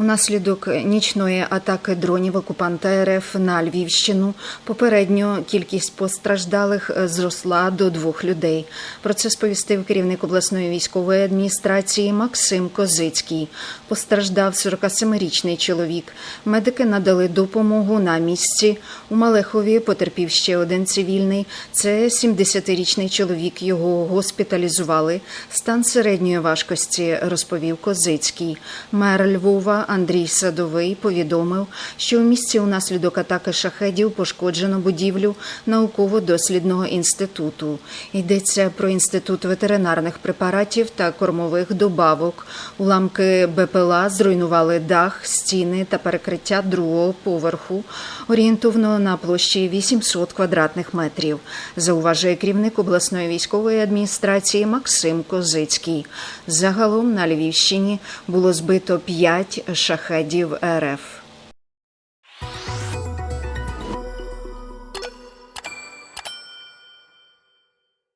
Унаслідок нічної атаки дронів окупанта РФ на Львівщину попередньо кількість постраждалих е, зросла до двох людей. Про це сповістив керівник обласної військової адміністрації Максим Козицький. Постраждав 47-річний чоловік. Медики надали допомогу на місці. У Малехові потерпів ще один цивільний. Це 70-річний чоловік. Його госпіталізували. Стан середньої важкості розповів Козицький. Мер Львова Андрій Садовий повідомив, що у місті унаслідок атаки шахедів пошкоджено будівлю науково-дослідного інституту. Йдеться про інститут ветеринарних препаратів та кормових добавок. Уламки БПЛА зруйнували дах, стіни та перекриття другого поверху, орієнтовно на площі 800 квадратних метрів. Зауважує керівник обласної військової адміністрації Максим Козицький. Загалом на Львівщині було збито 5 шахедів РФ.